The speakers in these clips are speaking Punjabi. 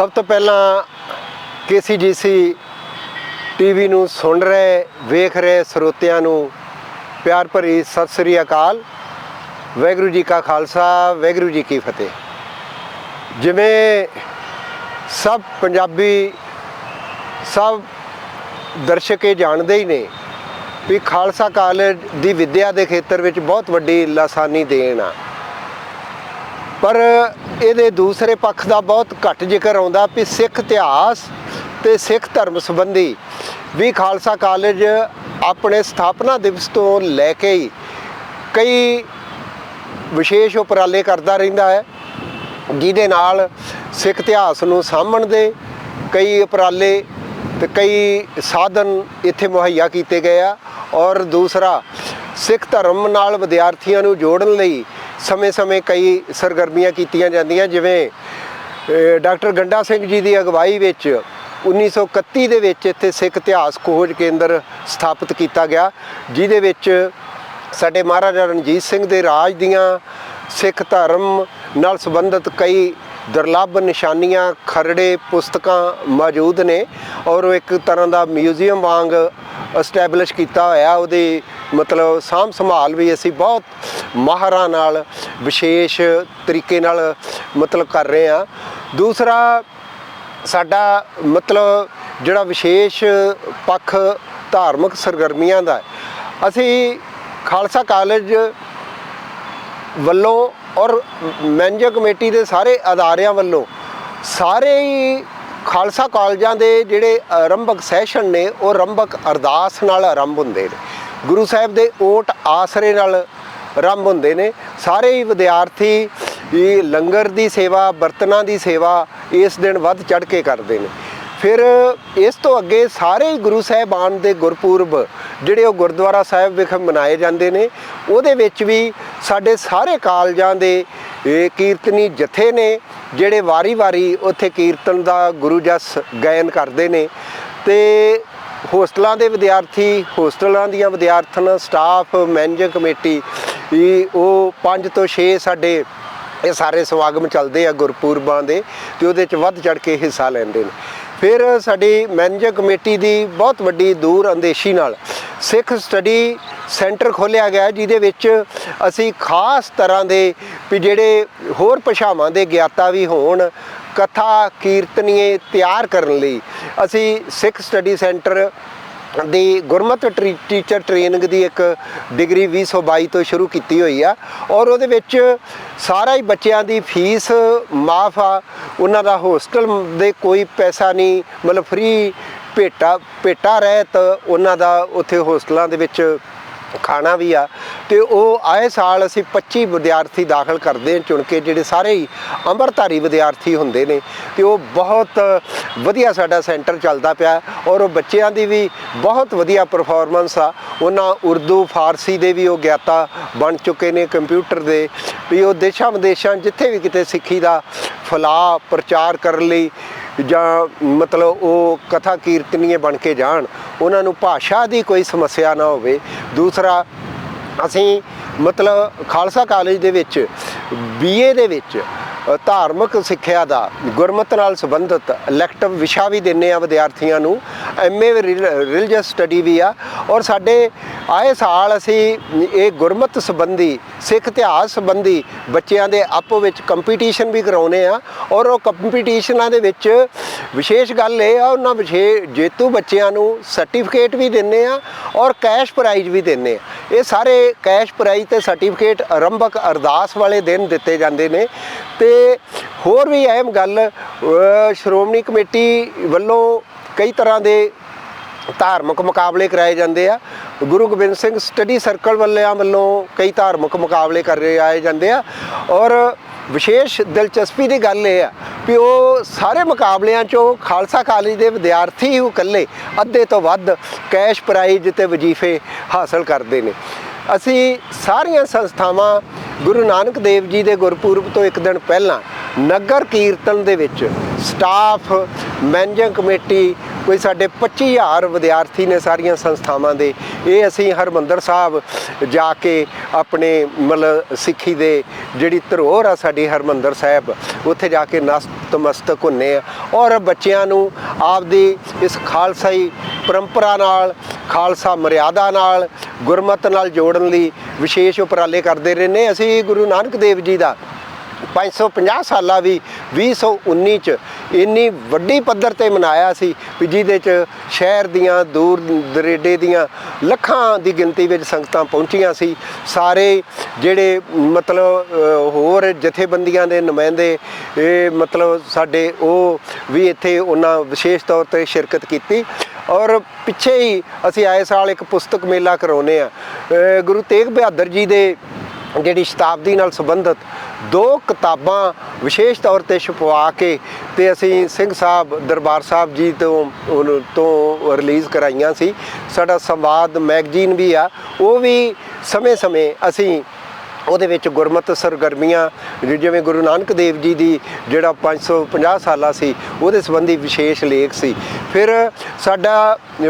ਸਭ ਤੋਂ ਪਹਿਲਾਂ ਕੇਸੀਜੀਸੀ ਟੀਵੀ ਨੂੰ ਸੁਣ ਰਹੇ, ਵੇਖ ਰਹੇ ਸਰੋਤਿਆਂ ਨੂੰ ਪਿਆਰ ਭਰੀ ਸਤਿ ਸ੍ਰੀ ਅਕਾਲ। ਵਾਹਿਗੁਰੂ ਜੀ ਕਾ ਖਾਲਸਾ, ਵਾਹਿਗੁਰੂ ਜੀ ਕੀ ਫਤਿਹ। ਜਿਵੇਂ ਸਭ ਪੰਜਾਬੀ, ਸਭ ਦਰਸ਼ਕ ਇਹ ਜਾਣਦੇ ਹੀ ਨੇ ਵੀ ਖਾਲਸਾ ਕਾਲਜ ਦੀ ਵਿੱਦਿਆ ਦੇ ਖੇਤਰ ਵਿੱਚ ਬਹੁਤ ਵੱਡੀ ਲਾਸਾਨੀ ਦੇਣ ਆ। ਪਰ ਇਹਦੇ ਦੂਸਰੇ ਪੱਖ ਦਾ ਬਹੁਤ ਘੱਟ ਜ਼ਿਕਰ ਆਉਂਦਾ ਵੀ ਸਿੱਖ ਇਤਿਹਾਸ ਤੇ ਸਿੱਖ ਧਰਮ ਸੰਬੰਧੀ ਵੀ ਖਾਲਸਾ ਕਾਲਜ ਆਪਣੇ ਸਥਾਪਨਾ ਦਿਵਸ ਤੋਂ ਲੈ ਕੇ ਹੀ ਕਈ ਵਿਸ਼ੇਸ਼ ਉਪਰਾਲੇ ਕਰਦਾ ਰਹਿੰਦਾ ਹੈ, ਜਿਹਦੇ ਨਾਲ ਸਿੱਖ ਇਤਿਹਾਸ ਨੂੰ ਸਾਂਭਣ ਦੇ ਕਈ ਉਪਰਾਲੇ ਤੇ ਕਈ ਸਾਧਨ ਇੱਥੇ ਮੁਹੱਈਆ ਕੀਤੇ ਗਏ ਆ ਔਰ ਦੂਸਰਾ ਸਿੱਖ ਧਰਮ ਨਾਲ ਵਿਦਿਆਰਥੀਆਂ ਨੂੰ ਜੋੜਨ ਲਈ ਸਮੇਂ-ਸਮੇਂ ਕਈ ਸਰਗਰਮੀਆਂ ਕੀਤੀਆਂ ਜਾਂਦੀਆਂ, ਜਿਵੇਂ ਡਾਕਟਰ ਗੰਡਾ ਸਿੰਘ ਜੀ ਦੀ ਅਗਵਾਈ ਵਿੱਚ 1931 ਦੇ ਵਿੱਚ ਇੱਥੇ ਸਿੱਖ ਇਤਿਹਾਸ ਖੋਜ ਕੇਂਦਰ ਸਥਾਪਿਤ ਕੀਤਾ ਗਿਆ, ਜਿਹਦੇ ਵਿੱਚ ਸਾਡੇ ਮਹਾਰਾਜਾ ਰਣਜੀਤ ਸਿੰਘ ਦੇ ਰਾਜ ਦੀਆਂ ਸਿੱਖ ਧਰਮ ਨਾਲ ਸੰਬੰਧਿਤ ਕਈ ਦੁਰਲੱਭ ਨਿਸ਼ਾਨੀਆਂ, ਖਰੜੇ, ਪੁਸਤਕਾਂ ਮੌਜੂਦ ਨੇ ਔਰ ਉਹ ਇੱਕ ਤਰ੍ਹਾਂ ਦਾ ਮਿਊਜ਼ੀਅਮ ਵਾਂਗ ਐਸਟੈਬਲਿਸ਼ ਕੀਤਾ ਹੋਇਆ, ਉਹਦੀ ਮਤਲਬ ਸਾਂਭ ਸੰਭਾਲ ਵੀ ਅਸੀਂ ਬਹੁਤ ਮਾਹਰਾਂ ਨਾਲ ਵਿਸ਼ੇਸ਼ ਤਰੀਕੇ ਨਾਲ ਮਤਲਬ ਕਰ ਰਹੇ ਹਾਂ। ਦੂਸਰਾ, ਸਾਡਾ ਮਤਲਬ ਜਿਹੜਾ ਵਿਸ਼ੇਸ਼ ਪੱਖ ਧਾਰਮਿਕ ਸਰਗਰਮੀਆਂ ਦਾ ਅਸੀਂ ਖਾਲਸਾ ਕਾਲਜ ਵੱਲੋਂ ਔਰ ਮੈਨੇਜਰ ਕਮੇਟੀ ਦੇ ਸਾਰੇ ਅਦਾਰਿਆਂ ਵੱਲੋਂ ਸਾਰੇ ਹੀ ਖਾਲਸਾ ਕਾਲਜਾਂ ਦੇ ਜਿਹੜੇ ਆਰੰਭਕ ਸੈਸ਼ਨ ਨੇ, ਉਹ ਆਰੰਭਕ ਅਰਦਾਸ ਨਾਲ ਆਰੰਭ ਹੁੰਦੇ ਨੇ। ਗੁਰੂ ਸਾਹਿਬ ਦੇ ਓਟ ਆਸਰੇ ਨਾਲ ਆਰੰਭ ਹੁੰਦੇ ਨੇ। ਸਾਰੇ ਹੀ ਵਿਦਿਆਰਥੀ ਇਹ ਲੰਗਰ ਦੀ ਸੇਵਾ, ਬਰਤਨਾਂ ਦੀ ਸੇਵਾ ਇਸ ਦਿਨ ਵੱਧ ਚੜ ਕੇ ਕਰਦੇ ਨੇ। ਫਿਰ ਇਸ ਤੋਂ ਅੱਗੇ ਸਾਰੇ ਗੁਰੂ ਸਾਹਿਬਾਨ ਦੇ ਗੁਰਪੁਰਬ ਜਿਹੜੇ ਉਹ ਗੁਰਦੁਆਰਾ ਸਾਹਿਬ ਵਿਖੇ ਮਨਾਏ ਜਾਂਦੇ ਨੇ। ਉਹਦੇ ਵਿੱਚ ਵੀ ਸਾਡੇ ਸਾਰੇ ਕਾਲਜਾਂ ਦੇ ਕੀਰਤਨੀ ਜਥੇ ਨੇ, ਜਿਹੜੇ ਵਾਰੀ-ਵਾਰੀ ਉੱਥੇ ਕੀਰਤਨ ਦਾ ਗੁਰੂ ਜਸ ਗਾਇਨ ਕਰਦੇ ਨੇ। ਤੇ ਹੋਸਟਲਾਂ ਦੇ ਵਿਦਿਆਰਥੀ, ਹੋਸਟਲਾਂ ਦੀਆਂ ਵਿਦਿਆਰਥਣ, ਸਟਾਫ ਮੈਨੇਜਿੰਗ ਕਮੇਟੀ ਇਹ ਉਹ 5 ਤੋਂ 6 ਸਾਡੇ ਇਹ ਸਾਰੇ ਸਮਾਗਮ ਚੱਲਦੇ ਆ ਗੁਰਪੁਰਬਾਂ ਦੇ ਤੇ ਉਹਦੇ ਚ ਵੱਧ ਚੜ ਕੇ ਹਿੱਸਾ ਲੈਂਦੇ ਨੇ। ਫਿਰ ਸਾਡੀ ਮੈਨੇਜਿੰਗ ਕਮੇਟੀ ਦੀ ਬਹੁਤ ਵੱਡੀ ਦੂਰ ਅੰਦੇਸ਼ੀ ਨਾਲ ਸਿੱਖ ਸਟੱਡੀ ਸੈਂਟਰ ਖੋਲ੍ਹਿਆ ਗਿਆ, ਜਿਹਦੇ ਵਿੱਚ ਅਸੀਂ ਖਾਸ ਤਰ੍ਹਾਂ ਦੇ ਵੀ ਜਿਹੜੇ ਹੋਰ ਭਾਸ਼ਾਵਾਂ ਦੇ ਗਿਆਤਾ ਵੀ ਹੋਣ ਕਥਾ ਕੀਰਤਨੀਏ ਤਿਆਰ ਕਰਨ ਲਈ ਅਸੀਂ ਸਿੱਖ ਸਟੱਡੀ ਸੈਂਟਰ ਦੀ ਗੁਰਮਤਿ ਟਰੀ- ਟੀਚਰ ਟ੍ਰੇਨਿੰਗ ਦੀ ਇੱਕ ਡਿਗਰੀ 2022 ਤੋਂ ਸ਼ੁਰੂ ਕੀਤੀ ਹੋਈ ਆ ਔਰ ਉਹਦੇ ਵਿੱਚ ਸਾਰਾ ਹੀ ਬੱਚਿਆਂ ਦੀ ਫੀਸ ਮਾਫ ਆ, ਉਹਨਾਂ ਦਾ ਹੋਸਟਲ ਦੇ ਕੋਈ ਪੈਸਾ ਨਹੀਂ, ਮਤਲਬ ਫ੍ਰੀ ਭੇਟਾ ਭੇਟਾ ਰਹਿਤ ਉਹਨਾਂ ਦਾ ਉੱਥੇ ਹੋਸਟਲਾਂ ਦੇ ਵਿੱਚ ਖਾਣਾ ਵੀ ਆ। ਤੇ ਉਹ ਆਏ ਸਾਲ ਅਸੀਂ 25 ਵਿਦਿਆਰਥੀ ਦਾਖਲ ਕਰਦੇ ਹਾਂ ਚੁਣ ਕੇ, ਜਿਹੜੇ ਸਾਰੇ ਹੀ ਅੰਮ੍ਰਿਤਧਾਰੀ ਵਿਦਿਆਰਥੀ ਹੁੰਦੇ ਨੇ। ਤੇ ਉਹ ਬਹੁਤ ਵਧੀਆ ਸਾਡਾ ਸੈਂਟਰ ਚੱਲਦਾ ਪਿਆ ਔਰ ਉਹ ਬੱਚਿਆਂ ਦੀ ਵੀ ਬਹੁਤ ਵਧੀਆ ਪਰਫਾਰਮੈਂਸ ਆ। ਉਹਨਾਂ ਉਰਦੂ, ਫਾਰਸੀ ਦੇ ਵੀ ਉਹ ਗਿਆਤਾ ਬਣ ਚੁੱਕੇ ਨੇ ਕੰਪਿਊਟਰ ਦੇ। ਵੀ ਉਹ ਦੇਸ਼ਾਂ ਵਿਦੇਸ਼ਾਂ ਜਿੱਥੇ ਵੀ ਕਿਤੇ ਸਿੱਖੀ ਦਾ ਫਲਾਹ ਪ੍ਰਚਾਰ ਕਰਨ ਲਈ ਜਾਂ ਮਤਲਬ ਉਹ ਕਥਾ ਕੀਰਤਨੀਏ ਬਣ ਕੇ ਜਾਣ, ਉਹਨਾਂ ਨੂੰ ਭਾਸ਼ਾ ਦੀ ਕੋਈ ਸਮੱਸਿਆ ਨਾ ਹੋਵੇ। ਦੂਸਰਾ, ਅਸੀਂ ਮਤਲਬ ਖਾਲਸਾ ਕਾਲਜ ਦੇ ਵਿੱਚ ਬੀਏ ਦੇ ਵਿੱਚ ਧਾਰਮਿਕ ਸਿੱਖਿਆ ਦਾ ਗੁਰਮਤ ਨਾਲ ਸੰਬੰਧਿਤ ਇਲੈਕਟਿਵ ਵਿਸ਼ਾ ਵੀ ਦਿੰਨੇ ਆ ਵਿਦਿਆਰਥੀਆਂ ਨੂੰ ਐਮਏ ਰਿਲੀਜੀਅਸ ਸਟੱਡੀ ਵੀ ਆ। ਔਰ ਸਾਡੇ ਆਏ ਸਾਲ ਅਸੀਂ ਇਹ ਗੁਰਮਤ ਸੰਬੰਧੀ, ਸਿੱਖ ਇਤਿਹਾਸ ਸੰਬੰਧੀ ਬੱਚਿਆਂ ਦੇ ਆਪੋ ਵਿੱਚ ਕੰਪੀਟੀਸ਼ਨ ਵੀ ਕਰਾਉਨੇ ਆ। ਔਰ ਉਹ ਕੰਪੀਟੀਸ਼ਨਾਂ ਦੇ ਵਿੱਚ ਵਿਸ਼ੇਸ਼ ਗੱਲ ਇਹ ਆ, ਉਹਨਾਂ ਵਿਸ਼ੇ ਜੇਤੂ ਬੱਚਿਆਂ ਨੂੰ ਸਰਟੀਫਿਕੇਟ ਵੀ ਦਿੰਨੇ ਆ ਔਰ ਕੈਸ਼ ਪ੍ਰਾਈਜ਼ ਵੀ ਦਿੰਨੇ ਆ। ਇਹ ਸਾਰੇ ਕੈਸ਼ ਪ੍ਰਾਈਜ਼ ਤੇ ਸਰਟੀਫਿਕੇਟ ਆਰੰਭਕ ਅਰਦਾਸ ਵਾਲੇ ਦਿਨ ਦਿੱਤੇ ਜਾਂਦੇ ਨੇ। ਤੇ ਹੋਰ ਵੀ ਅਹਿਮ ਗੱਲ ਸ਼੍ਰੋਮਣੀ ਕਮੇਟੀ ਵੱਲੋਂ ਕਈ ਤਰ੍ਹਾਂ ਦੇ ਧਾਰਮਿਕ ਮੁਕਾਬਲੇ ਕਰਾਏ ਜਾਂਦੇ ਆ। ਗੁਰੂ ਗੋਬਿੰਦ ਸਿੰਘ ਸਟੱਡੀ ਸਰਕਲ ਵੱਲਿਆਂ ਵੱਲੋਂ ਕਈ ਧਾਰਮਿਕ ਮੁਕਾਬਲੇ ਕਰੇ ਜਾਂਦੇ ਆ ਔਰ ਵਿਸ਼ੇਸ਼ ਦਿਲਚਸਪੀ ਦੀ ਗੱਲ ਇਹ ਆ ਵੀ ਉਹ ਸਾਰੇ ਮੁਕਾਬਲਿਆਂ ਚੋਂ ਖਾਲਸਾ ਕਾਲਜ ਦੇ ਵਿਦਿਆਰਥੀ ਹੀ ਇਕੱਲੇ ਅੱਧੇ ਤੋਂ ਵੱਧ ਕੈਸ਼ ਪ੍ਰਾਈਜ਼ ਤੇ ਵਜ਼ੀਫੇ ਹਾਸਲ ਕਰਦੇ ਨੇ। ਅਸੀਂ ਸਾਰੀਆਂ ਸੰਸਥਾਵਾਂ ਗੁਰੂ ਨਾਨਕ ਦੇਵ ਜੀ ਦੇ ਗੁਰਪੁਰਬ ਤੋਂ ਇੱਕ ਦਿਨ ਪਹਿਲਾਂ ਨਗਰ ਕੀਰਤਨ ਦੇ ਵਿੱਚ ਸਟਾਫ ਮੈਨੇਜਿੰਗ ਕਮੇਟੀ ਕੋਈ ਸਾਡੇ 25000 ਵਿਦਿਆਰਥੀ ਨੇ ਸਾਰੀਆਂ ਸੰਸਥਾਵਾਂ ਦੇ, ਇਹ ਅਸੀਂ ਹਰਮੰਦਰ ਸਾਹਿਬ ਜਾ ਕੇ ਆਪਣੇ ਮਤਲਬ ਸਿੱਖੀ ਦੇ ਜਿਹੜੀ ਧਰੋਹਰ ਆ ਸਾਡੀ ਹਰਮੰਦਰ ਸਾਹਿਬ, ਉੱਥੇ ਜਾ ਕੇ ਨਸਤਮਸਤਕ ਹੁੰਨੇ ਆ। ਔਰ ਬੱਚਿਆਂ ਨੂੰ ਆਪਦੀ ਇਸ ਖਾਲਸਾਈ ਪਰੰਪਰਾ ਨਾਲ, ਖਾਲਸਾ ਮਰਿਆਦਾ ਨਾਲ, ਗੁਰਮਤ ਨਾਲ ਜੋੜਨ ਲਈ ਵਿਸ਼ੇਸ਼ ਉਪਰਾਲੇ ਕਰਦੇ ਰਹਿੰਦੇ। ਅਸੀਂ ਗੁਰੂ ਨਾਨਕ ਦੇਵ ਜੀ ਦਾ 550 ਸਾਲਾ ਵੀ 2019 ਚ ਇੰਨੀ ਵੱਡੀ ਪੱਧਰ ਤੇ ਮਨਾਇਆ ਸੀ ਵੀ ਜਿਹਦੇ ਚ ਸ਼ਹਿਰ ਦੀਆਂ, ਦੂਰ ਦਰੇਡੇ ਦੀਆਂ ਲੱਖਾਂ ਦੀ ਗਿਣਤੀ ਵਿੱਚ ਸੰਗਤਾਂ ਪਹੁੰਚੀਆਂ ਸੀ। ਸਾਰੇ ਜਿਹੜੇ ਮਤਲਬ ਹੋਰ ਜਥੇਬੰਦੀਆਂ ਦੇ ਨੁਮਾਇੰਦੇ, ਇਹ ਮਤਲਬ ਸਾਡੇ ਉਹ ਵੀ ਇੱਥੇ ਉਹਨਾਂ ਵਿਸ਼ੇਸ਼ ਤੌਰ ਤੇ ਸ਼ਿਰਕਤ ਕੀਤੀ। ਔਰ ਪਿੱਛੇ ਹੀ ਅਸੀਂ ਆਏ ਸਾਲ ਇੱਕ ਪੁਸਤਕ ਮੇਲਾ ਕਰਾਉਨੇ ਆ ਗੁਰੂ ਤੇਗ ਬਹਾਦਰ ਜੀ ਦੇ ਜਿਹੜੀ ਸ਼ਤਾਬਦੀ ਨਾਲ ਸੰਬੰਧਿਤ ਦੋ ਕਿਤਾਬਾਂ ਵਿਸ਼ੇਸ਼ ਤੌਰ ਤੇ ਛਪਵਾ ਕੇ ਤੇ ਅਸੀਂ ਸਿੰਘ ਸਾਹਿਬ, ਦਰਬਾਰ ਸਾਹਿਬ ਜੀ ਤੋਂ ਤੋਂ ਰਿਲੀਜ਼ ਕਰਾਈਆਂ ਸੀ। ਸਾਡਾ ਸੰਵਾਦ ਮੈਗਜ਼ੀਨ ਵੀ ਆ। ਉਹ ਵੀ ਸਮੇਂ-ਸਮੇਂ ਅਸੀਂ ਉਹਦੇ ਵਿੱਚ ਗੁਰਮਤਿ ਸਰਗਰਮੀਆਂ ਜਿਵੇਂ ਗੁਰੂ ਨਾਨਕ ਦੇਵ ਜੀ ਦੀ ਜਿਹੜਾ 550 ਸਾਲਾ ਸੀ ਉਹਦੇ ਸੰਬੰਧੀ ਵਿਸ਼ੇਸ਼ ਲੇਖ ਸੀ। ਫਿਰ ਸਾਡਾ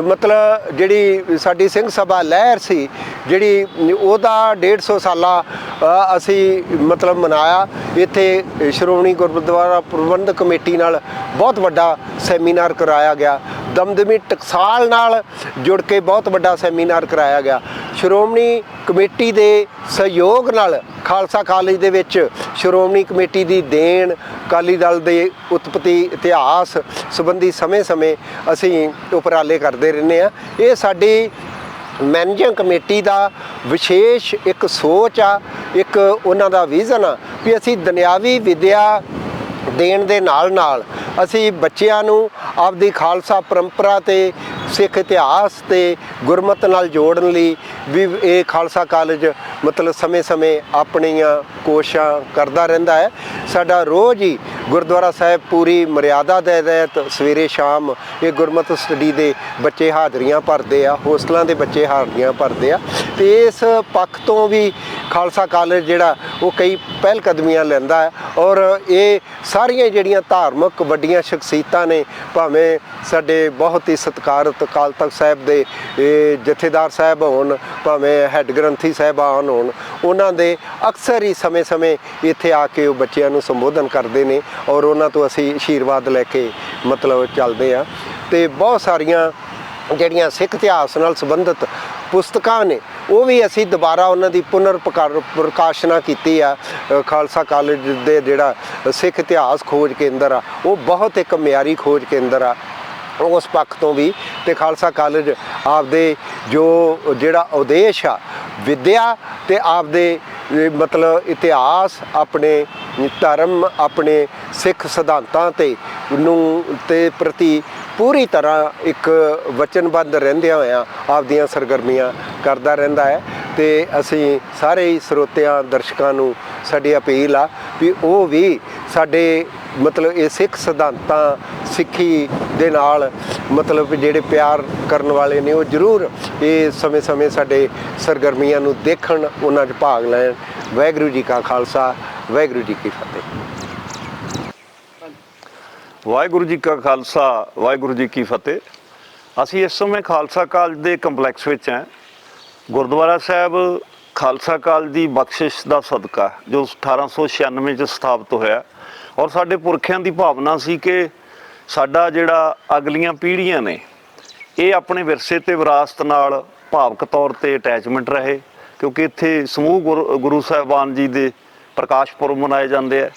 ਮਤਲਬ ਜਿਹੜੀ ਸਾਡੀ ਸਿੰਘ ਸਭਾ ਲਹਿਰ ਸੀ ਜਿਹੜੀ ਉਹਦਾ 150 ਸਾਲਾ ਅ, ਅਸੀਂ ਮਤਲਬ ਮਨਾਇਆ। ਇੱਥੇ ਸ਼੍ਰੋਮਣੀ ਗੁਰਦੁਆਰਾ ਪ੍ਰਬੰਧਕ ਕਮੇਟੀ ਨਾਲ ਬਹੁਤ ਵੱਡਾ ਸੈਮੀਨਾਰ ਕਰਾਇਆ ਗਿਆ। ਦਮਦਮੀ ਟਕਸਾਲ ਨਾਲ ਜੁੜ ਕੇ ਬਹੁਤ ਵੱਡਾ ਸੈਮੀਨਾਰ ਕਰਾਇਆ ਗਿਆ। ਸ਼੍ਰੋਮਣੀ ਕਮੇਟੀ ਦੇ ਸਹਿਯੋਗ ਨਾਲ ਖਾਲਸਾ ਕਾਲਜ ਦੇ ਵਿੱਚ ਸ਼੍ਰੋਮਣੀ ਕਮੇਟੀ ਦੀ ਦੇਣ, ਅਕਾਲੀ ਦਲ ਦੇ ਉਤਪਤੀ ਇਤਿਹਾਸ ਸੰਬੰਧੀ ਸਮੇਂ-ਸਮੇਂ ਅਸੀਂ ਉਪਰਾਲੇ ਕਰਦੇ ਰਹਿੰਦੇ ਆ ਇਹ ਸਾਡੀ ਮੈਨੇਜਿੰਗ ਕਮੇਟੀ ਦਾ ਵਿਸ਼ੇਸ਼ ਇੱਕ ਸੋਚ ਆ, ਇੱਕ ਉਹਨਾਂ ਦਾ ਵਿਜ਼ਨ ਆ ਵੀ ਅਸੀਂ ਦੁਨਿਆਵੀ ਵਿਦਿਆ ਦੇਣ ਦੇ ਨਾਲ ਨਾਲ ਅਸੀਂ ਬੱਚਿਆਂ ਨੂੰ ਆਪਦੀ ਖਾਲਸਾ ਪਰੰਪਰਾ ਤੇ ਸਿੱਖ ਇਤਿਹਾਸ ਤੇ ਗੁਰਮਤ ਨਾਲ ਜੋੜਨ ਲਈ ਵੀ ਇਹ ਖਾਲਸਾ ਕਾਲਜ ਮਤਲਬ ਸਮੇਂ-ਸਮੇਂ ਆਪਣੀਆਂ ਕੋਸ਼ਿਸ਼ਾਂ ਕਰਦਾ ਰਹਿੰਦਾ ਹੈ। ਸਾਡਾ ਰੋਜ਼ ਹੀ ਗੁਰਦੁਆਰਾ ਸਾਹਿਬ ਪੂਰੀ ਮਰਿਆਦਾ ਦੇ ਤਹਿਤ ਸਵੇਰੇ ਸ਼ਾਮ ਇਹ ਗੁਰਮਤ ਸਟੱਡੀ ਦੇ ਬੱਚੇ ਹਾਜ਼ਰੀਆਂ ਭਰਦੇ ਆ, ਹੋਸਟਲਾਂ ਦੇ ਬੱਚੇ ਹਾਜ਼ਰੀਆਂ ਭਰਦੇ ਆ ਤੇ ਇਸ ਪੱਖ ਤੋਂ ਵੀ ਖਾਲਸਾ ਕਾਲਜ ਜਿਹੜਾ ਉਹ ਕਈ ਪਹਿਲ ਕਦਮੀਆਂ ਲੈਂਦਾ ਹੈ ਔਰ ਇਹ ਸਾਰੀਆਂ ਜਿਹੜੀਆਂ ਧਾਰਮਿਕ ਵੱਡੀਆਂ ਸ਼ਖਸੀਅਤਾਂ ਨੇ, ਭਾਵੇਂ ਸਾਡੇ ਬਹੁਤ ਹੀ ਸਤਿਕਾਰਤ ਅਕਾਲ ਤਖਤ ਸਾਹਿਬ ਦੇ ਜਥੇਦਾਰ ਸਾਹਿਬ ਹੋਣ, ਭਾਵੇਂ ਹੈੱਡ ਗ੍ਰੰਥੀ ਸਾਹਿਬਾਨ ਹੋਣ, ਉਹਨਾਂ ਦੇ ਅਕਸਰ ਹੀ ਸਮੇਂ-ਸਮੇਂ ਇੱਥੇ ਆ ਕੇ ਉਹ ਬੱਚਿਆਂ ਨੂੰ ਸੰਬੋਧਨ ਕਰਦੇ ਨੇ ਔਰ ਉਹਨਾਂ ਤੋਂ ਅਸੀਂ ਆਸ਼ੀਰਵਾਦ ਲੈ ਕੇ ਮਤਲਬ ਚੱਲਦੇ ਆ ਤੇ ਬਹੁਤ ਸਾਰੀਆਂ ਜਿਹੜੀਆਂ ਸਿੱਖ ਇਤਿਹਾਸ ਨਾਲ ਸੰਬੰਧਿਤ ਪੁਸਤਕਾਂ ਨੇ, ਉਹ ਵੀ ਅਸੀਂ ਦੁਬਾਰਾ ਉਹਨਾਂ ਦੀ ਪੁਨਰ ਪ੍ਰਕਾਰ- ਪ੍ਰਕਾਸ਼ਨਾ ਕੀਤੀ ਆ। ਖਾਲਸਾ ਕਾਲਜ ਦੇ ਜਿਹੜਾ ਸਿੱਖ ਇਤਿਹਾਸ ਖੋਜ ਕੇਂਦਰ ਆ, ਉਹ ਬਹੁਤ ਇੱਕ ਮਿਆਰੀ ਖੋਜ ਕੇਂਦਰ ਆ। ਉਸ ਪੱਖ ਤੋਂ ਵੀ ਤੇ ਖਾਲਸਾ ਕਾਲਜ ਆਪਦੇ ਜੋ ਜਿਹੜਾ ਉਦੇਸ਼ ਆ, ਵਿਦਿਆ ਤੇ ਆਪਦੇ ਮਤਲਬ ਇਤਿਹਾਸ, ਆਪਣੇ ਧਰਮ, ਆਪਣੇ ਸਿੱਖ ਸਿਧਾਂਤਾਂ ਤੇ ਨੂੰ ਤੇ ਪ੍ਰਤੀ ਪੂਰੀ ਤਰ੍ਹਾਂ ਇੱਕ ਵਚਨਬੱਧ ਰਹਿੰਦਿਆਂ ਹੋਇਆਂ ਆਪਦੀਆਂ ਸਰਗਰਮੀਆਂ ਕਰਦਾ ਰਹਿੰਦਾ ਹੈ। ਤੇ ਅਸੀਂ ਸਾਰੇ ਹੀ ਸਰੋਤਿਆਂ, ਦਰਸ਼ਕਾਂ ਨੂੰ ਸਾਡੀ ਅਪੀਲ ਆ ਵੀ ਉਹ ਵੀ ਸਾਡੇ ਮਤਲਬ ਇਹ ਸਿੱਖ ਸਿਧਾਂਤਾਂ ਸਿੱਖੀ ਦੇ ਨਾਲ ਮਤਲਬ ਜਿਹੜੇ ਪਿਆਰ ਕਰਨ ਵਾਲੇ ਨੇ ਉਹ ਜ਼ਰੂਰ ਇਹ ਸਮੇਂ-ਸਮੇਂ ਸਾਡੇ ਸਰਗਰਮੀਆਂ ਨੂੰ ਦੇਖਣ, ਉਹਨਾਂ 'ਚ ਭਾਗ ਲੈਣ। ਵਾਹਿਗੁਰੂ ਜੀ ਕਾ ਖਾਲਸਾ, ਵਾਹਿਗੁਰੂ ਜੀ ਕੀ ਫਤਿਹ। ਵਾਹਿਗੁਰੂ ਜੀ ਕਾ ਖਾਲਸਾ, ਵਾਹਿਗੁਰੂ ਜੀ ਕੀ ਫਤਿਹ। ਅਸੀਂ ਇਸ ਸਮੇਂ ਖਾਲਸਾ ਕਾਲਜ ਦੇ ਕੰਪਲੈਕਸ ਵਿੱਚ ਹਾਂ। ਗੁਰਦੁਆਰਾ ਸਾਹਿਬ ਖਾਲਸਾ ਕਾਲਜ ਦੀ ਬਖਸ਼ਿਸ਼ ਦਾ ਸਦਕਾ, ਜੋ 1896 ਚ ਸਥਾਪਿਤ ਹੋਇਆ। ਔਰ ਸਾਡੇ ਪੁਰਖਿਆਂ ਦੀ ਭਾਵਨਾ ਸੀ ਕਿ ਸਾਡਾ ਜਿਹੜਾ ਅਗਲੀਆਂ ਪੀੜ੍ਹੀਆਂ ਨੇ, ਇਹ ਆਪਣੇ ਵਿਰਸੇ ਤੇ ਵਿਰਾਸਤ ਨਾਲ ਭਾਵਕ ਤੌਰ ਤੇ ਅਟੈਚਮੈਂਟ ਰਹੇ, ਕਿਉਂਕਿ ਇੱਥੇ ਸਮੂਹ ਗੁਰੂ- ਗੁਰੂ ਸਾਹਿਬਾਨ ਜੀ ਦੇ ਪ੍ਰਕਾਸ਼ ਪੁਰਬ ਮਨਾਏ ਜਾਂਦੇ ਆ।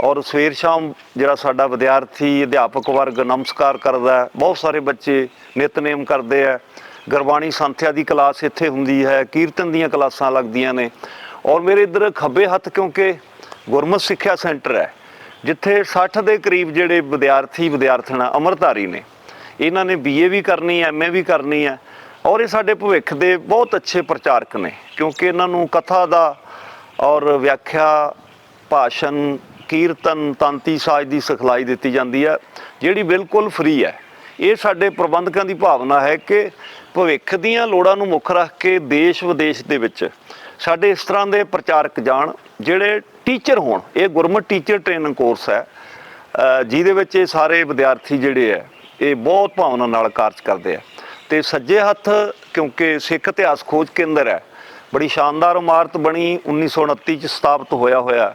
ਔਰ ਸਵੇਰ ਸ਼ਾਮ ਜਿਹੜਾ ਸਾਡਾ ਵਿਦਿਆਰਥੀ, ਅਧਿਆਪਕ ਵਰਗ ਨਮਸਕਾਰ ਕਰਦਾ ਬਹੁਤ ਸਾਰੇ ਬੱਚੇ ਨਿਤਨੇਮ ਕਰਦੇ ਆ। ਗੁਰਬਾਣੀ ਸੰਥਿਆ ਦੀ ਕਲਾਸ ਇੱਥੇ ਹੁੰਦੀ ਹੈ, ਕੀਰਤਨ ਦੀਆਂ ਕਲਾਸਾਂ ਲੱਗਦੀਆਂ ਨੇ। ਔਰ ਮੇਰੇ ਇੱਧਰ ਖੱਬੇ ਹੱਥ ਕਿਉਂਕਿ ਗੁਰਮਤ ਸਿੱਖਿਆ ਸੈਂਟਰ ਹੈ, ਜਿੱਥੇ 60 ਦੇ ਕਰੀਬ ਜਿਹੜੇ ਵਿਦਿਆਰਥੀ, ਵਿਦਿਆਰਥਣਾ ਅਮਰਧਾਰੀ ਨੇ। ਇਹਨਾਂ ਨੇ ਬੀਏ ਵੀ ਕਰਨੀ ਹੈ ਐਮਏ ਵੀ ਕਰਨੀ ਹੈ। ਔਰ ਇਹ ਸਾਡੇ ਭਵਿੱਖ ਦੇ ਬਹੁਤ ਅੱਛੇ ਪ੍ਰਚਾਰਕ ਨੇ, ਕਿਉਂਕਿ ਇਹਨਾਂ ਨੂੰ ਕਥਾ ਦਾ ਔਰ ਵਿਆਖਿਆ, ਭਾਸ਼ਣ, ਕੀਰਤਨ, ਤਾਂਤੀ ਸਾਜ ਦੀ ਸਿਖਲਾਈ ਦਿੱਤੀ ਜਾਂਦੀ ਹੈ, ਜਿਹੜੀ ਬਿਲਕੁਲ ਫ੍ਰੀ ਹੈ। ਇਹ ਸਾਡੇ ਪ੍ਰਬੰਧਕਾਂ ਦੀ ਭਾਵਨਾ ਹੈ ਕਿ ਭਵਿੱਖ ਦੀਆਂ ਲੋੜਾਂ ਨੂੰ ਮੁੱਖ ਰੱਖ ਕੇ ਦੇਸ਼ ਵਿਦੇਸ਼ ਦੇ ਵਿੱਚ ਸਾਡੇ ਇਸ ਤਰ੍ਹਾਂ ਦੇ ਪ੍ਰਚਾਰਕ ਜਾਣ, ਜਿਹੜੇ ਟੀਚਰ ਹੋਣ। ਇਹ ਗੁਰਮਤ ਟੀਚਰ ਟ੍ਰੇਨਿੰਗ ਕੋਰਸ ਹੈ। ਜਿਹਦੇ ਵਿੱਚ ਇਹ ਸਾਰੇ ਵਿਦਿਆਰਥੀ ਜਿਹੜੇ ਹੈ, ਇਹ ਬਹੁਤ ਭਾਵਨਾ ਨਾਲ ਕਾਰਜ ਕਰਦੇ ਆ ਤੇ ਸੱਜੇ ਹੱਥ, ਕਿਉਂਕਿ ਸਿੱਖ ਇਤਿਹਾਸ ਖੋਜ ਕੇਂਦਰ ਹੈ, ਬੜੀ ਸ਼ਾਨਦਾਰ ਇਮਾਰਤ ਬਣੀ 1929 ਚ ਸਥਾਪਿਤ ਹੋਇਆ ਹੋਇਆ।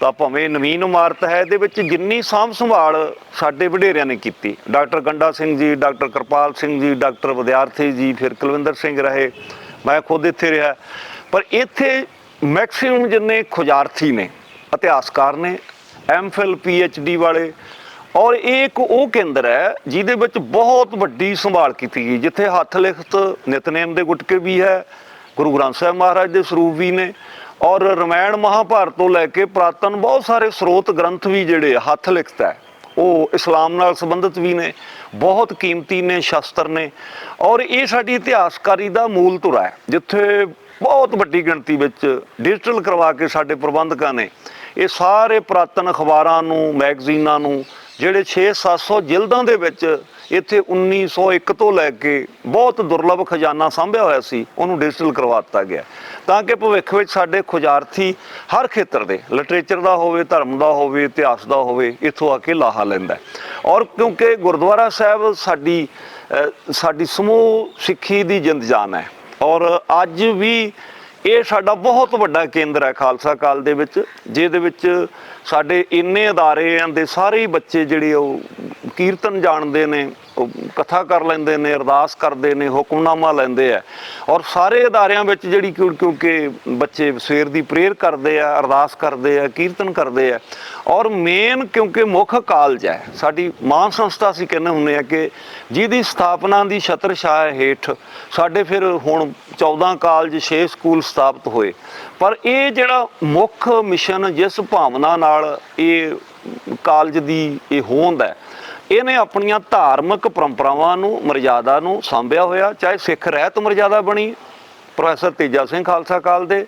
ਤਾਂ ਭਾਵੇਂ ਨਵੀਨ ਇਮਾਰਤ ਹੈ, ਇਹਦੇ ਵਿੱਚ ਜਿੰਨੀ ਸਾਂਭ ਸੰਭਾਲ ਸਾਡੇ ਵਡੇਰਿਆਂ ਨੇ ਕੀਤੀ। ਡਾਕਟਰ ਗੰਡਾ ਸਿੰਘ ਜੀ, ਡਾਕਟਰ ਕਿਰਪਾਲ ਸਿੰਘ ਜੀ, ਡਾਕਟਰ ਵਿਦਿਆਰਥੀ ਜੀ, ਫਿਰ ਕੁਲਵਿੰਦਰ ਸਿੰਘ ਰਹੇ। ਮੈਂ ਖੁਦ ਇੱਥੇ ਰਿਹਾ। ਪਰ ਇੱਥੇ ਮੈਕਸਿਮਮ ਜਿੰਨੇ ਖੋਜਾਰਥੀ ਨੇ, ਇਤਿਹਾਸਕਾਰ ਨੇ, ਐਮਫਿਲ ਡੀ ਵਾਲੇ, ਔਰ ਇਹ ਇੱਕ ਉਹ ਕੇਂਦਰ ਹੈ, ਜਿਹਦੇ ਵਿੱਚ ਬਹੁਤ ਵੱਡੀ ਸੰਭਾਲ ਕੀਤੀ ਗਈ, ਜਿੱਥੇ ਹੱਥ ਲਿਖਤ ਨਿਤਨੇਮ ਦੇ ਗੁਟਕੇ ਵੀ ਹੈ, ਗੁਰੂ ਗ੍ਰੰਥ ਸਾਹਿਬ ਮਹਾਰਾਜ ਦੇ ਸਰੂਪ ਵੀ ਨੇ ਔਰ ਰਮਾਇਣ ਮਹਾਭਾਰਤ ਤੋਂ ਲੈ ਕੇ ਪ੍ਰਾਤਨ ਬਹੁਤ ਸਾਰੇ ਸਰੋਤ ਗ੍ਰੰਥ ਵੀ ਜਿਹੜੇ ਹੱਥ ਲਿਖਤ ਹੈ। ਉਹ ਇਸਲਾਮ ਨਾਲ ਸੰਬੰਧਿਤ ਵੀ ਨੇ, ਬਹੁਤ ਕੀਮਤੀ ਨੇ, ਸ਼ਸਤਰ ਨੇ। ਔਰ ਇਹ ਸਾਡੀ ਇਤਿਹਾਸਕਾਰੀ ਦਾ ਮੂਲ ਧੁਰਾ ਹੈ, ਜਿੱਥੇ ਬਹੁਤ ਵੱਡੀ ਗਿਣਤੀ ਵਿੱਚ ਡਿਜੀਟਲ ਕਰਵਾ ਕੇ ਸਾਡੇ ਪ੍ਰਬੰਧਕਾਂ ਨੇ ਇਹ ਸਾਰੇ ਪ੍ਰਾਤਨ ਅਖਬਾਰਾਂ ਨੂੰ, ਮੈਗਜ਼ੀਨਾਂ ਨੂੰ, ਜਿਹੜੇ 6-700 ਜਿਲਦਾਂ ਦੇ ਵਿੱਚ ਇੱਥੇ 1901 ਤੋਂ ਲੈ ਕੇ ਬਹੁਤ ਦੁਰਲੱਭ ਖਜ਼ਾਨਾ ਸਾਂਭਿਆ ਹੋਇਆ ਸੀ, ਉਹਨੂੰ ਡਿਜੀਟਲ ਕਰਵਾ ਦਿੱਤਾ ਗਿਆ। ਤਾਂ ਕਿ ਭਵਿੱਖ ਵਿੱਚ ਸਾਡੇ ਖੁਜਾਰਥੀ ਹਰ ਖੇਤਰ ਦੇ ਲਿਟਰੇਚਰ ਦਾ ਹੋਵੇ, ਧਰਮ ਦਾ ਹੋਵੇ, ਇਤਿਹਾਸ ਦਾ ਹੋਵੇ, ਇੱਥੋਂ ਆ ਕੇ ਲਾਹਾ ਲੈਂਦਾ ਔਰ ਕਿਉਂਕਿ ਗੁਰਦੁਆਰਾ ਸਾਹਿਬ ਸਾਡੀ ਸਾਡੀ ਸਮੂਹ ਸਿੱਖੀ ਦੀ ਜਿੰਦ ਜਾਨ ਹੈ। ਔਰ ਅੱਜ ਵੀ ਇਹ ਸਾਡਾ ਬਹੁਤ ਵੱਡਾ ਕੇਂਦਰ ਹੈ ਖਾਲਸਾ ਕਾਲ ਦੇ ਵਿੱਚ, ਜਿਹਦੇ ਵਿੱਚ ਸਾਡੇ ਇੰਨੇ ਅਦਾਰੇ ਦੇ ਸਾਰੇ ਹੀ ਬੱਚੇ ਜਿਹੜੇ ਉਹ ਕੀਰਤਨ ਜਾਣਦੇ ਨੇ, ਉਹ ਕਥਾ ਕਰ ਲੈਂਦੇ ਨੇ, ਅਰਦਾਸ ਕਰਦੇ ਨੇ, ਹੁਕਮਨਾਮਾ ਲੈਂਦੇ ਆ। ਔਰ ਸਾਰੇ ਅਦਾਰਿਆਂ ਵਿੱਚ ਜਿਹੜੀ ਕਿਉਂ- ਕਿਉਂਕਿ ਬੱਚੇ ਸਵੇਰ ਦੀ ਪ੍ਰੇਅਰ ਕਰਦੇ ਆ, ਅਰਦਾਸ ਕਰਦੇ ਆ, ਕੀਰਤਨ ਕਰਦੇ ਆ, ਔਰ ਮੇਨ ਕਿਉਂਕਿ ਮੁੱਖ ਕਾਲਜ ਹੈ, ਸਾਡੀ ਮਾਂ ਸੰਸਥਾ ਅਸੀਂ ਕਹਿੰਦੇ ਹੁੰਦੇ ਆ ਕਿ ਜਿਹਦੀ ਸਥਾਪਨਾ ਦੀ ਛਤਰ ਛਾਇਆ ਹੇਠ ਸਾਡੇ ਫਿਰ ਹੁਣ 14 ਕਾਲਜ 6 ਸਕੂਲ ਸਥਾਪਿਤ ਹੋਏ। ਪਰ ਇਹ ਜਿਹੜਾ ਮੁੱਖ ਮਿਸ਼ਨ, ਜਿਸ ਭਾਵਨਾ ਨਾਲ ਇਹ ਕਾਲਜ ਦੀ ਇਹ ਹੋਂਦ ਹੈ ਇਹਨੇ ਆਪਣੀਆਂ ਧਾਰਮਿਕ ਪਰੰਪਰਾਵਾਂ ਨੂੰ, ਮਰਜ਼ਾਦਾ ਨੂੰ ਸਾਂਭਿਆ ਹੋਇਆ। ਚਾਹੇ ਸਿੱਖ ਰਹਿਤ ਮਰਜ਼ਾਦਾ ਬਣੀ, ਪ੍ਰੋਫੈਸਰ ਤੇਜਾ ਸਿੰਘ ਖਾਲਸਾ ਕਾਲ ਦੇ।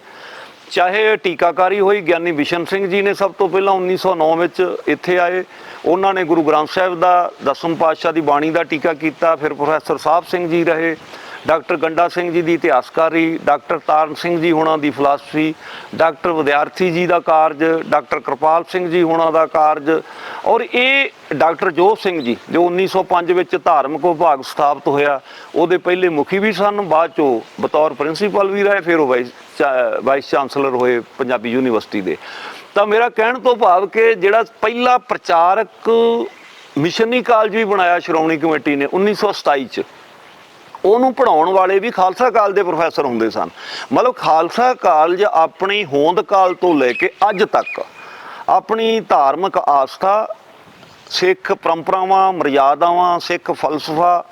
ਚਾਹੇ ਟੀਕਾਕਾਰੀ ਹੋਈ, ਗਿਆਨੀ ਵਿਸ਼ਨ ਸਿੰਘ ਜੀ ਨੇ ਸਭ ਤੋਂ ਪਹਿਲਾਂ 1909 ਵਿੱਚ ਇੱਥੇ ਆਏ। ਉਹਨਾਂ ਨੇ ਗੁਰੂ ਗ੍ਰੰਥ ਸਾਹਿਬ ਦਾ ਦਸਮ ਪਾਤਸ਼ਾਹ ਦੀ ਬਾਣੀ ਦਾ ਟੀਕਾ ਕੀਤਾ। ਫਿਰ ਪ੍ਰੋਫੈਸਰ ਸਾਹਿਬ ਸਿੰਘ ਜੀ ਰਹੇ। ਡਾਕਟਰ ਗੰਡਾ ਸਿੰਘ ਜੀ ਦੀ ਇਤਿਹਾਸਕਾਰੀ, ਡਾਕਟਰ ਤਾਰਨ ਸਿੰਘ ਜੀ ਹੋਣਾ ਦੀ ਫਿਲਾਸਫੀ, ਡਾਕਟਰ ਵਿਦਿਆਰਥੀ ਜੀ ਦਾ ਕਾਰਜ, ਡਾਕਟਰ ਕਿਰਪਾਲ ਸਿੰਘ ਜੀ ਹੋਣਾ ਦਾ ਕਾਰਜ ਔਰ ਇਹ ਡਾਕਟਰ ਜੋਤ ਸਿੰਘ ਜੀ, ਜੋ 1905 ਵਿੱਚ ਧਾਰਮਿਕ ਵਿਭਾਗ ਸਥਾਪਿਤ ਹੋਇਆ, ਉਹਦੇ ਪਹਿਲੇ ਮੁਖੀ ਵੀ ਸਨ, ਬਾਅਦ ਚੋਂ ਬਤੌਰ ਪ੍ਰਿੰਸੀਪਲ ਵੀ ਰਹੇ, ਫਿਰ ਉਹ ਵਾਈਸ ਚਾ- ਵਾਈਸ ਚਾਂਸਲਰ ਹੋਏ ਪੰਜਾਬੀ ਯੂਨੀਵਰਸਿਟੀ ਦੇ। ਤਾਂ ਮੇਰਾ ਕਹਿਣ ਤੋਂ ਭਾਵ ਕਿ ਜਿਹੜਾ ਪਹਿਲਾ ਪ੍ਰਚਾਰਕ ਮਿਸ਼ਨਰੀ ਕਾਲਜ ਵੀ ਬਣਾਇਆ ਸ਼੍ਰੋਮਣੀ ਕਮੇਟੀ ਨੇ 1927 ਚ। ਉਹਨੂੰ ਪੜਾਉਣ ਵਾਲੇ ਵੀ ਖਾਲਸਾ ਕਾਲ ਦੇ ਪ੍ਰੋਫੈਸਰ ਹੁੰਦੇ ਸਨ। ਮਤਲਬ ਖਾਲਸਾ ਕਾਲਜ ਆਪਣੀ ਹੋਂਦ ਕਾਲ ਤੋਂ ਲੈ ਕੇ ਅੱਜ ਤੱਕ ਆਪਣੀ ਧਾਰਮਿਕ ਆਸਥਾ, ਸਿੱਖ ਪਰੰਪਰਾਵਾਂ, ਮਰਿਆਦਾਵਾਂ, ਸਿੱਖ ਫਲਸਫਾ,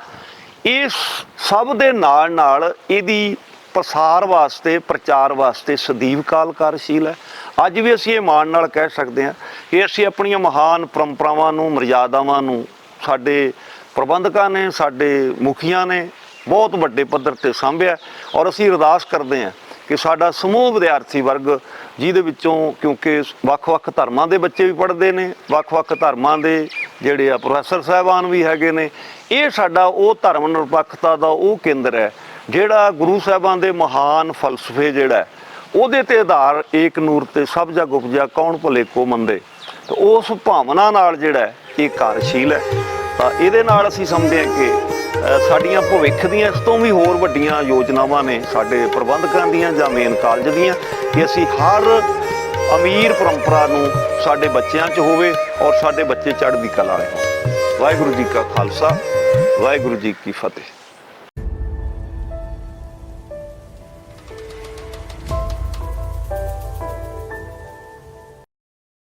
ਇਸ ਸਭ ਦੇ ਨਾਲ ਨਾਲ ਇਹਦੀ ਪ੍ਰਸਾਰ ਵਾਸਤੇ, ਪ੍ਰਚਾਰ ਵਾਸਤੇ ਸਦੀਵ ਕਾਲ ਕਾਰਜਸ਼ੀਲ ਹੈ। ਅੱਜ ਵੀ ਅਸੀਂ ਇਹ ਮਾਣ ਨਾਲ ਕਹਿ ਸਕਦੇ ਹਾਂ ਕਿ ਅਸੀਂ ਆਪਣੀਆਂ ਮਹਾਨ ਪਰੰਪਰਾਵਾਂ ਨੂੰ ਮਰਜ਼ਾਦਾਵਾਂ ਨੂੰ ਸਾਡੇ ਪ੍ਰਬੰਧਕਾਂ ਨੇ, ਸਾਡੇ ਮੁਖੀਆਂ ਨੇ ਬਹੁਤ ਵੱਡੇ ਪੱਧਰ ਤੇ ਸਾਂਭਿਆ ਔਰ ਅਸੀਂ ਅਰਦਾਸ ਕਰਦੇ ਹਾਂ ਕਿ ਸਾਡਾ ਸਮੂਹ ਵਿਦਿਆਰਥੀ ਵਰਗ ਜਿਹਦੇ ਵਿੱਚੋਂ ਕਿਉਂਕਿ ਵੱਖ-ਵੱਖ ਧਰਮਾਂ ਦੇ ਬੱਚੇ ਵੀ ਪੜ੍ਹਦੇ ਨੇ, ਵੱਖ-ਵੱਖ ਧਰਮਾਂ ਦੇ ਜਿਹੜੇ ਆ ਪ੍ਰੋਫੈਸਰ ਸਾਹਿਬਾਨ ਵੀ ਹੈਗੇ ਨੇ, ਇਹ ਸਾਡਾ ਉਹ ਧਰਮ ਨਿਰਪੱਖਤਾ ਦਾ ਉਹ ਕੇਂਦਰ ਹੈ ਜਿਹੜਾ ਗੁਰੂ ਸਾਹਿਬਾਂ ਦੇ ਮਹਾਨ ਫਲਸਫੇ ਜਿਹੜਾ ਉਹਦੇ ਤੇ ਆਧਾਰ ਏਕ ਨੂਰ ਤੇ ਸਭ ਜਗ ਉਪਜਿਆ ਕੌਣ ਭਲੇ ਕੋ ਮੰਦੇ, ਤੇ ਉਸ ਭਾਵਨਾ ਨਾਲ ਜਿਹੜਾ ਇਹ ਕਾਰਜਸ਼ੀਲ ਹੈ। ਤਾਂ ਇਹਦੇ ਨਾਲ ਅਸੀਂ ਸਮਝਦੇ ਹਾਂ ਕਿ ਸਾਡੀਆਂ ਭਵਿੱਖ ਦੀਆਂ ਇਸ ਤੋਂ ਵੀ ਹੋਰ ਵੱਡੀਆਂ ਯੋਜਨਾਵਾਂ ਨੇ ਸਾਡੇ ਪ੍ਰਬੰਧਕਾਂ ਦੀਆਂ ਜਾਂ ਮੇਨ ਕਾਲਜ ਦੀਆਂ ਕਿ ਅਸੀਂ ਹਰ ਅਮੀਰ ਪਰੰਪਰਾ ਨੂੰ ਸਾਡੇ ਬੱਚਿਆਂ 'ਚ ਹੋਵੇ ਔਰ ਸਾਡੇ ਬੱਚੇ ਚੜ੍ਹਦੀ ਕਲਾ ਵਾਲੇ ਵਾਹਿਗੁਰੂ ਜੀ ਕਾ ਖਾਲਸਾ, ਵਾਹਿਗੁਰੂ ਜੀ ਕੀ ਫਤਿਹ।